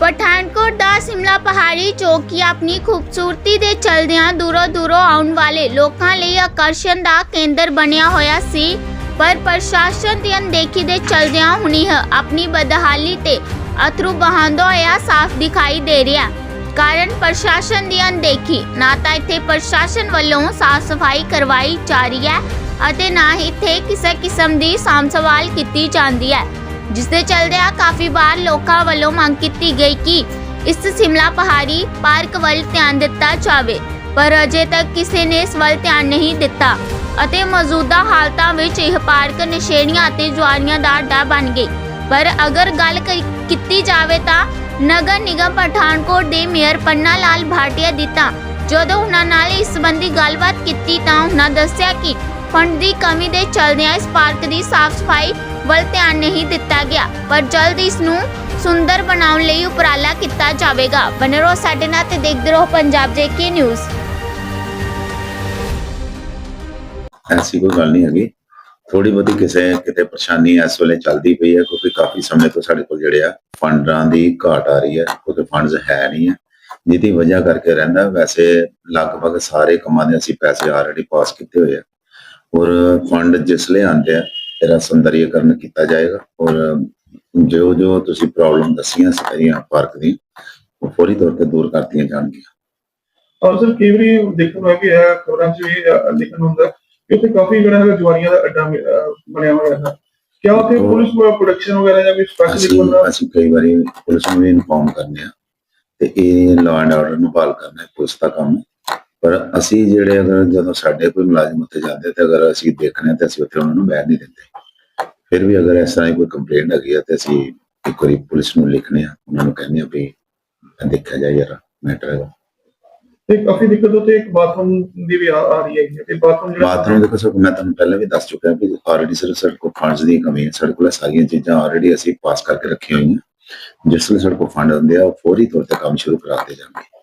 ਪਠਾਨਕੋਟ ਦਾ ਸਿਮਲਾ ਪਹਾੜੀ ਚੌਕੀ ਆਪਣੀ ਖੂਬਸੂਰਤੀ ਦੇ ਚਲਦਿਆਂ ਦੂਰੋਂ ਦੂਰੋਂ ਆਉਣ ਵਾਲੇ ਲੋਕਾਂ ਲਈ ਆਕਰਸ਼ਣ ਦਾ ਕੇਂਦਰ ਬਣਿਆ ਹੋਇਆ ਸੀ। ਪਰ ਪ੍ਰਸ਼ਾਸਨ ਦੀ ਅਣਦੇਖੀ ਦੇ ਚਲਦਿਆਂ ਹੁਣੀ ਆਪਣੀ ਬਦਹਾਲੀ ਤੇ ਅਥਰੂ ਬਹਾਉਂਦਾ ਹੋਇਆ ਸਾਫ਼ ਦਿਖਾਈ ਦੇ ਰਿਹਾ। ਕਾਰਨ ਪ੍ਰਸ਼ਾਸਨ ਦੀ ਅਣਦੇਖੀ, ਨਾ ਤਾਂ ਇੱਥੇ ਪ੍ਰਸ਼ਾਸਨ ਵੱਲੋਂ ਸਾਫ਼ ਸਫ਼ਾਈ ਕਰਵਾਈ ਜਾ ਰਹੀ ਹੈ ਅਤੇ ਨਾ ਹੀ ਇੱਥੇ ਕਿਸੇ ਕਿਸਮ ਦੀ ਸਾਂਭ ਸੰਭਾਲ ਕੀਤੀ ਜਾਂਦੀ ਹੈ। ਜਿਸ ਦੇ ਚਲਦਿਆਂ ਕਾਫੀ ਵਾਰ ਲੋਕਾਂ ਵੱਲੋਂ ਮੰਗ ਕੀਤੀ ਗਈ ਕਿ ਇਸ ਸਿਮਲਾ ਪਹਾੜੀ ਪਾਰਕ ਵੱਲ ਧਿਆਨ ਦਿੱਤਾ ਜਾਵੇ, ਪਰ ਅਜੇ ਤੱਕ ਕਿਸੇ ਨੇ ਇਸ ਵੱਲ ਧਿਆਨ ਨਹੀਂ ਦਿੱਤਾ ਅਤੇ ਮੌਜੂਦਾ ਹਾਲਤਾਂ ਵਿੱਚ ਇਹ ਪਾਰਕ ਨਸ਼ੇੜੀਆਂ ਅਤੇ ਜੁਆਰੀਆਂ ਦਾ ਅੱਡਾ ਬਣ ਗਈ। ਪਰ ਅਗਰ ਗੱਲ ਕੀਤੀ ਜਾਵੇ ਤਾਂ ਨਗਰ ਨਿਗਮ ਪਠਾਨਕੋਟ ਦੇ ਮੇਅਰ ਪੰਨਾ ਲਾਲ ਭਾਟੀਆ ਦੀ ਤਾਂ ਜਦੋਂ ਉਹਨਾਂ ਨਾਲ ਇਸ ਸੰਬੰਧੀ ਗੱਲਬਾਤ ਕੀਤੀ ਤਾਂ ਉਹਨਾਂ ਦੱਸਿਆ ਕਿ ਫੰਡ ਦੀ ਕਮੀ ਦੇ ਚਲਦਿਆਂ ਇਸ ਪਾਰਕ ਦੀ ਸਾਫ਼ ਸਫ਼ਾਈ ਵੱਲ ਧਿਆਨ ਨਹੀਂ ਦਿੱਤਾ ਗਿਆ, ਪਰ ਜਲਦ ਇਸ ਨੂੰ ਸੁੰਦਰ ਬਣਾਉਣ ਲਈ ਉਪਰਾਲਾ ਕੀਤਾ ਜਾਵੇਗਾ। ਬਨੇ ਰਹੋ ਸਾਡੇ ਨਾਲ ਤੇ ਦੇਖਦੇ ਰਹੋ ਪੰਜਾਬ ਜੇਕੇ ਨਿਊਜ਼। ਐਸੀ ਕੋਈ ਗੱਲ ਨਹੀਂ ਹੈਗੀ। ਥੋੜੀ ਬਹੁਤੀ ਕਿਸੇ, ਕਿਤੇ ਪਰੇਸ਼ਾਨੀ ਇਸ ਵੇਲੇ ਚੱਲਦੀ ਪਈ ਹੈ, ਕਿਉਂਕਿ ਕਾਫੀ ਸਮੇਂ ਤੋਂ ਸਾਡੇ ਕੋਲ ਜਿਹੜੇ ਆ ਫੰਡਾਂ ਦੀ ਘਾਟ ਆ ਰਹੀ ਹੈ ਕਿਉਂਕਿ ਫੰਡਸ ਹੈ ਨਹੀਂ ਹੈ। ਜਿਹਦੀ ਵਜ੍ਹਾ ਕਰਕੇ ਰਹਿੰਦਾ, ਵੈਸੇ ਲਗਭਗ ਸਾਰੇ ਕੰਮਾਂ ਦੇ ਅਸੀਂ ਪੈਸੇ ਆਲਰੇਡੀ ਪਾਸ ਕੀਤੇ ਹੋਏ ਆ। ਔਰ ਫੰਡ ਜਿਸ ਲਈ ਆਉਂਦੇ ਆ ਇਹਦਾ ਸੁੰਦਰੀਕਰਨ ਕੀਤਾ ਜਾਏਗਾ। ਔਰ ਜੋ ਜੋ ਤੁਸੀਂ ਪ੍ਰੋਬਲਮ ਦੱਸੀਆਂ ਸਾਰੀਆਂ ਪਾਰਕ ਦੀ ਉਹ ਫੌਰੀ ਤੌਰ ਤੇ ਦੂਰ ਕਰਤੀਆਂ ਜਾਣਗੀਆਂ। ਔਰ ਸਰ ਕਈ ਵਾਰੀ ਦੇਖਣ ਕਿ ਹੈ ਖਬਰਾਂ 'ਚ ਵੀ ਲਿਖਣ ਹੁੰਦਾ ਕਿ ਉੱਥੇ ਕਾਫੀ ਜਿਹੜਾ ਹੈਗਾ ਜਵਾਰੀਆਂ ਦਾ ਅੱਡਾ ਬਣਿਆ ਹੋਇਆ ਹੈ। ਕਿਆ ਉੱਥੇ ਪੁਲਿਸ ਪ੍ਰੋਡਕਸ਼ਨ ਵਗੈਰਾ ਜਾਂ ਕੋਈ ਸਪੈਸ਼ਲ ਬੰਦਾ? ਅਸੀਂ ਕਈ ਵਾਰੀ ਪੁਲਿਸ ਨੂੰ ਵੀ ਇਨਫੋਰਮ ਕਰਨੇ ਆ ਤੇ ਇਹ ਲਾਅ ਐਂਡ ਆਰਡਰ ਨੂੰ ਬਹਾਲ ਕਰਨਾ ਹੈ ਪੁਲਿਸ ਦਾ ਕੰਮ ਹੈ। ਪਰ ਅਸੀਂ ਜਿਹੜੇ ਅਗਰ ਜਦੋਂ ਸਾਡੇ ਕੋਈ ਮੁਲਾਜ਼ਮ ਉੱਤੇ ਜਾਂਦੇ ਤੇ ਅਗਰ ਅਸੀਂ ਦੇਖਣੇ ਤੇ ਅਸੀਂ ਉੱਥੇ ਉਹਨਾਂ ਨੂੰ ਬੈਠ ਨਹੀਂ ਦਿੰਦੇ। ਫਿਰ ਵੀ ਅਗਰ ਇਸ ਤਰ੍ਹਾਂ ਕੋਈ ਕੰਪਲੇਂਟ ਹੈਗੀ ਆ ਤੇ ਅਸੀਂ ਇੱਕ ਵਾਰੀ ਪੁਲਿਸ ਨੂੰ ਲਿਖਨੇ ਆ ਉਹਨਾਂ ਨੂੰ ਕਹਿੰਦੇ ਆ ਵੀ ਦੇਖਿਆ ਜਾਏ ਯਾਰ ਮੈਟਰ ਤੇ ਕਾਫੀ ਦਿੱਕਤ ਉੱਥੇ ਇੱਕ ਬਾਥਰੂਮ ਦੀ ਵੀ ਆ ਰਹੀ ਹੈ ਤੇ ਬਾਥਰੂਮ ਜਿਹੜਾ ਬਾਥਰੂਮ ਦੇਖੋ ਸਰ ਮੈਂ ਤੁਹਾਨੂੰ ਪਹਿਲਾਂ ਵੀ ਦੱਸ ਚੁੱਕਾ ਕਿ ਆਲਰੇਡੀ ਸਰ ਸਾਡੇ ਕੋਲ ਫੰਡਸ ਦੀ ਕਮੀ ਹੈ ਸਾਡੇ ਕੋਲ ਸਾਰੀਆਂ ਚੀਜ਼ਾਂ ਆਲਰੇਡੀ ਅਸੀਂ ਪਾਸ ਕਰਕੇ ਰੱਖੀਆਂ ਹੋਈਆਂ। ਜਿਸ ਲਈ ਸਾਡੇ ਕੋਲ ਫੰਡ ਹੁੰਦੇ ਆ ਫੌਰੀ ਤੌਰ ਤੇ ਕੰਮ ਸ਼ੁਰੂ ਕਰਾਤੇ ਜਾਣਗੇ।